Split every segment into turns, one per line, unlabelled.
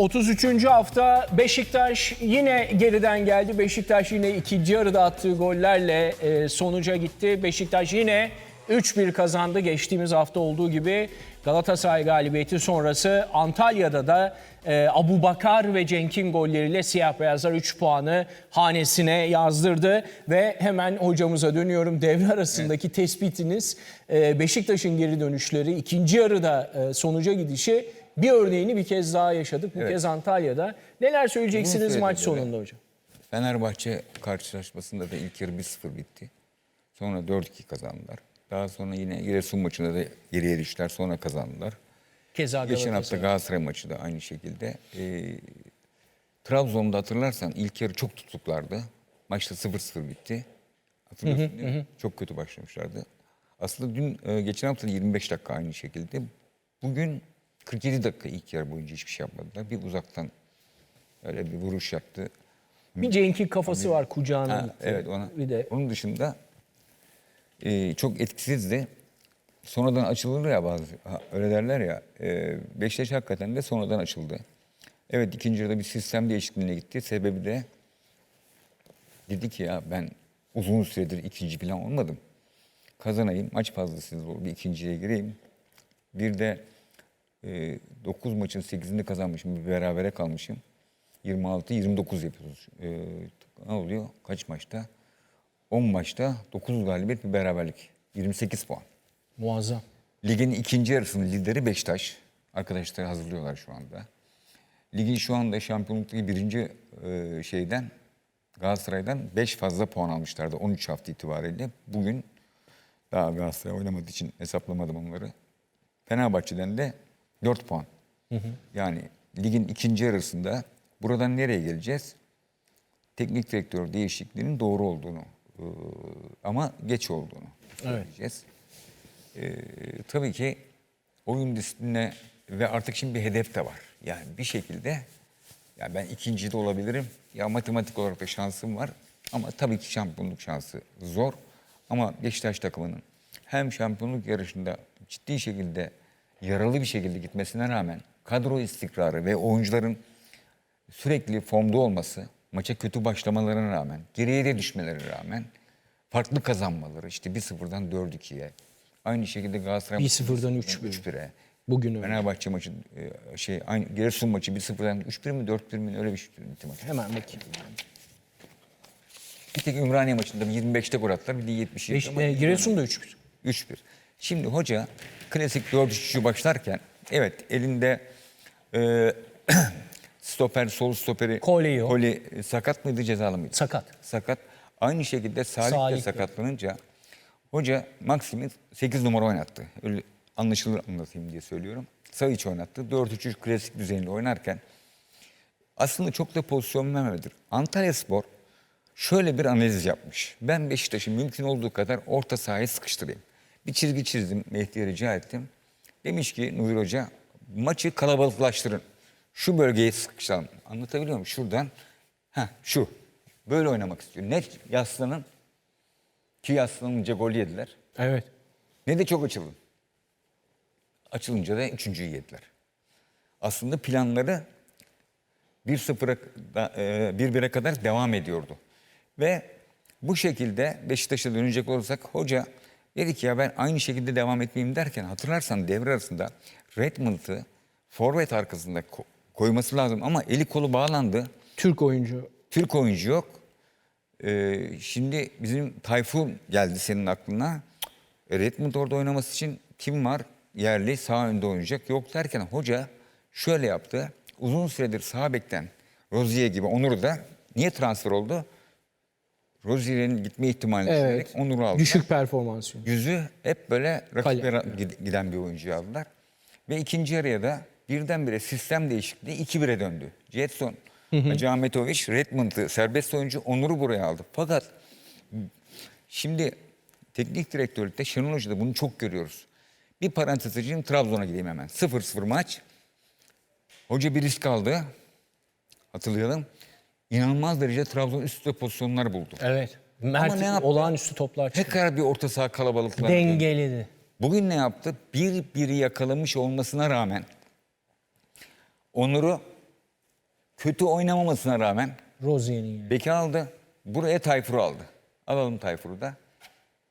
33. hafta Beşiktaş yine geriden geldi. Beşiktaş yine ikinci yarıda attığı gollerle e, sonuca gitti. Beşiktaş yine 3-1 kazandı. Geçtiğimiz hafta olduğu gibi Galatasaray galibiyeti sonrası Antalya'da da e, Abu Bakar ve Cenk'in golleriyle siyah beyazlar 3 puanı hanesine yazdırdı. Ve hemen hocamıza dönüyorum. Devre arasındaki tespitiniz e, Beşiktaş'ın geri dönüşleri, ikinci yarıda sonuca gidişi bir örneğini bir kez daha yaşadık. Bu kez Antalya'da. Neler söyleyeceksiniz maç sonunda hocam?
Fenerbahçe karşılaşmasında da ilk yarı 1-0 bitti. Sonra 4-2 kazandılar. Daha sonra yine Giresun maçında da geriye düştüler sonra kazandılar.
Keza
Geçen hafta
Galatasaray.
Maçı da aynı şekilde. Ee, Trabzon'da hatırlarsan ilk yarı çok tutuklardı. Maçta 0-0 bitti. Hatırlıyorsun değil mi? Çok kötü başlamışlardı. Aslında dün e, geçen hafta da 25 dakika aynı şekilde. Bugün 47 dakika ilk yarı boyunca hiçbir şey yapmadılar. Bir uzaktan öyle bir vuruş yaptı.
Bir Cenk'in kafası var kucağına
Ha,
gitti.
evet ona.
Bir de
Onun dışında e, çok etkisizdi. Sonradan açılır ya bazı ha, öyle derler ya. E, Beşiktaş hakikaten de sonradan açıldı. Evet ikinci yarıda bir sistem değişikliğine gitti. Sebebi de dedi ki ya ben uzun süredir ikinci falan olmadım. Kazanayım, maç fazlasız olur, bir ikinciye gireyim. Bir de e, 9 maçın 8'ini kazanmışım, bir berabere kalmışım. 26-29 yapıyoruz. E, ne oluyor? Kaç maçta? 10 maçta 9 galibiyet bir beraberlik. 28 puan.
muazzam.
Ligin ikinci yarısının lideri Beşiktaş. Arkadaşlar hazırlıyorlar şu anda. Ligin şu anda şampiyonluktaki birinci e, şeyden Galatasaray'dan 5 fazla puan almışlardı 13 hafta itibariyle. Bugün daha Galatasaray oynamadığı için hesaplamadım onları. Fenerbahçe'den de 4 puan. Yani ligin ikinci yarısında buradan nereye geleceğiz? Teknik direktör değişikliğinin doğru olduğunu e, ama geç olduğunu söyleyeceğiz. Ee, tabii ki oyun disipline ve artık şimdi bir hedef de var. Yani bir şekilde ya ben ikinci de olabilirim. Ya matematik olarak da şansım var. Ama tabii ki şampiyonluk şansı zor. Ama Beşiktaş takımının hem şampiyonluk yarışında ciddi şekilde yaralı bir şekilde gitmesine rağmen kadro istikrarı ve oyuncuların sürekli formda olması, maça kötü başlamalarına rağmen, geriye de düşmelerine rağmen farklı kazanmaları işte 1-0'dan 4-2'ye. Aynı şekilde Galatasaray
1-0'dan
3-1'e.
3-1'e. Bugün öyle.
Fenerbahçe maçı e, şey aynı Giresun maçı 1-0'dan 3-1 mi 4-1 mi öyle bir şey bitti maç.
Hemen bakayım.
Bir tek Ümraniye maçında 25'te gol attılar bir de 77.
Beş,
ama
e, Giresun da 3-1.
3-1. Şimdi hoca klasik 4-3-3'ü başlarken evet elinde e, stoper, sol stoperi
Kolye yok.
Kolye, e, sakat mıydı cezalı mıydı?
Sakat.
Sakat. Aynı şekilde Salih,
Salih
de
de.
sakatlanınca hoca Maksim'i 8 numara oynattı. Öyle anlaşılır anlatayım diye söylüyorum. Savic oynattı. 4-3-3 klasik düzeyinde oynarken aslında çok da pozisyon vermemedir. Antalya Spor şöyle bir analiz yapmış. Ben Beşiktaş'ı mümkün olduğu kadar orta sahaya sıkıştırayım. Bir çizgi çizdim, Mehdi'ye rica ettim. Demiş ki Nuri Hoca maçı kalabalıklaştırın. Şu bölgeye sıkışalım. Anlatabiliyor muyum? Şuradan, ha şu. Böyle oynamak istiyor. Ne yaslanın ki yaslanınca gol yediler.
Evet.
Ne de çok açılın. Açılınca da üçüncüyü yediler. Aslında planları 1-0'a da- e, 1-1'e kadar devam ediyordu. Ve bu şekilde Beşiktaş'a dönecek olursak hoca dedi ki ya ben aynı şekilde devam etmeyeyim derken hatırlarsan devre arasında Redmond'ı forvet arkasında ko- koyması lazım ama eli kolu bağlandı.
Türk oyuncu.
Türk oyuncu yok. Ee, şimdi bizim Tayfun geldi senin aklına. E, Redmond orada oynaması için kim var? Yerli sağ önde oynayacak. Yok derken hoca şöyle yaptı. Uzun süredir sağ bekten Rozier gibi Onur da niye transfer oldu? Rozier'in gitme ihtimalini
Evet.
Onur'u aldılar.
Düşük performans.
Yüzü hep böyle rakiplere giden bir oyuncuyu aldılar. Ve ikinci yarıya da birdenbire sistem değişikliği 2-1'e döndü. Jetson, Hacı Ahmetoviç, Redmond'ı serbest oyuncu Onur'u buraya aldı. Fakat şimdi teknik direktörlükte Şenol Hoca'da bunu çok görüyoruz. Bir parantez açayım Trabzon'a gideyim hemen. 0-0 maç. Hoca bir risk aldı. Hatırlayalım. İnanılmaz derece Trabzon üst üste pozisyonlar buldu.
Evet.
Ama
Mert
ne yaptı?
olağanüstü toplar çıktı.
Tekrar bir orta saha kalabalıklar.
Dengeledi.
Bugün ne yaptı? Bir biri yakalamış olmasına rağmen Onur'u kötü oynamamasına rağmen
Rozier'in yani.
beki aldı. Buraya Tayfur'u aldı. Alalım Tayfur'u da.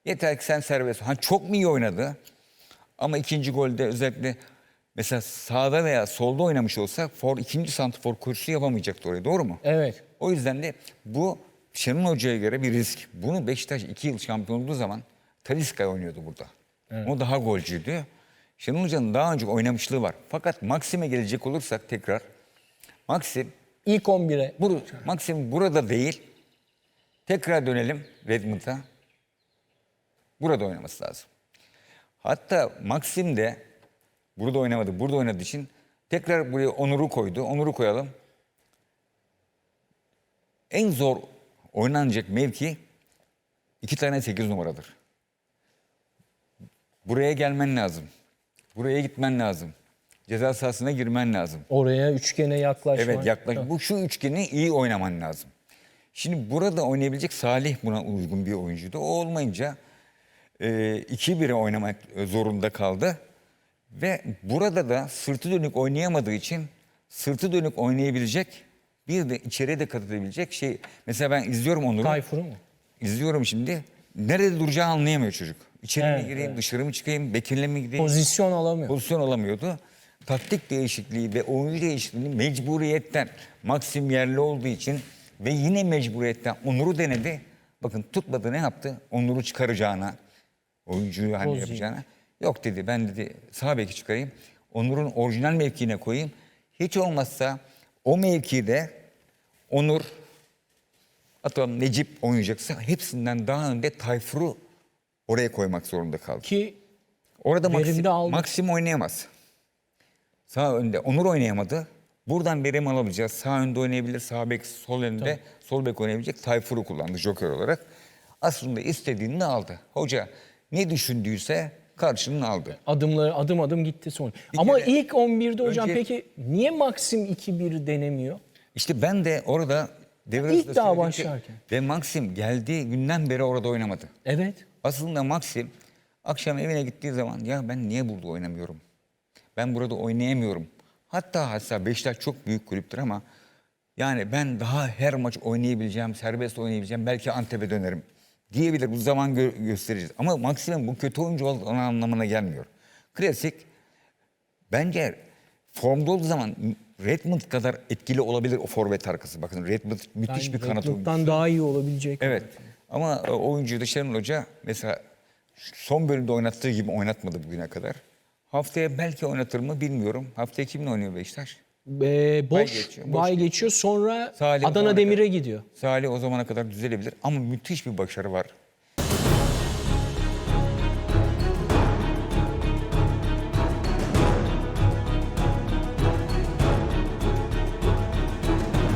Yeter ki sen serbest. Ha çok mu iyi oynadı? Ama ikinci golde özellikle mesela sağda veya solda oynamış olsa for ikinci santrfor kursu yapamayacaktı orayı. Doğru mu?
Evet.
O yüzden de bu Şenol Hoca'ya göre bir risk. Bunu Beşiktaş iki yıl şampiyon olduğu zaman Talisca oynuyordu burada. O daha golcüydü. Şenol Hoca'nın daha önce oynamışlığı var. Fakat Maxim'e gelecek olursak tekrar Maxim
İlk 11'e.
Bur Maxim burada değil. Tekrar dönelim Redmond'a. Burada oynaması lazım. Hatta Maxim de burada oynamadı. Burada oynadığı için tekrar buraya Onur'u koydu. Onur'u koyalım. En zor oynanacak mevki iki tane 8 numaradır. Buraya gelmen lazım. Buraya gitmen lazım. Ceza sahasına girmen lazım.
Oraya üçgene yaklaşmak.
Evet yaklaş. Bu şu üçgeni iyi oynaman lazım. Şimdi burada oynayabilecek Salih buna uygun bir oyuncuydu. O olmayınca e, 2-1'e oynamak zorunda kaldı. Ve burada da sırtı dönük oynayamadığı için sırtı dönük oynayabilecek bir de içeriye de katılabilecek şey. Mesela ben izliyorum Onur'u.
Tayfur'u mu?
İzliyorum şimdi. Nerede duracağını anlayamıyor çocuk. İçeri mi
Evet,
gireyim, dışarı mı çıkayım, bekirle mi gideyim?
Pozisyon alamıyor.
pozisyon alamıyordu. Taktik değişikliği ve oyuncu değişikliğini mecburiyetten Maxim yerli olduğu için ve yine mecburiyetten Onur'u denedi. Bakın tutmadı ne yaptı? Onur'u çıkaracağına, oyuncuyu hani yapacağına. Yok dedi ben dedi sağ beki çıkarayım. Onur'un orijinal mevkiine koyayım. Hiç olmazsa o mevkide Onur atıyorum Necip oynayacaksa hepsinden daha önde Tayfur'u oraya koymak zorunda kaldı.
Ki
Orada
Verimli
Maxim,
aldı.
Maxim oynayamaz. Sağ önde Onur oynayamadı. Buradan verim alabileceğiz. Sağ önde oynayabilir, sağ bek, sol önde, sol bek oynayabilecek. Tayfur'u kullandı joker olarak. Aslında istediğini aldı. Hoca ne düşündüyse karşılığını aldı.
adımları adım adım gitti son. Ama
kere-
ilk 11'de hocam
Önce-
peki niye Maxim 2-1 denemiyor?
İşte ben de orada devre
İlk
arasında
daha
söyledim ki-
başlarken.
Ve Maxim geldiği günden beri orada oynamadı.
Evet.
Aslında Maxim akşam evine gittiği zaman ya ben niye burada oynamıyorum? Ben burada oynayamıyorum. Hatta hatta Beşiktaş çok büyük kulüptür ama yani ben daha her maç oynayabileceğim, serbest oynayabileceğim, belki Antep'e dönerim diyebilir. Bu zaman gö- göstereceğiz. Ama Maxim'in bu kötü oyuncu olduğu anlamına gelmiyor. Klasik bence formda olduğu zaman Redmond kadar etkili olabilir o forvet arkası. Bakın Redmond müthiş
Yani
bir kanat oyuncusu.
Daha iyi olabilecek.
Evet. Ama e, oyuncuyu da Şenol Hoca mesela son bölümde oynattığı gibi oynatmadı bugüne kadar. Haftaya belki oynatır mı bilmiyorum. Haftaya kimle oynuyor Beşiktaş?
Ee, boş,
geçiyor,
bay
boş
geçiyor. Sonra
Salih
Adana Demir'e gidiyor.
Salih o zamana kadar düzelebilir ama müthiş bir başarı var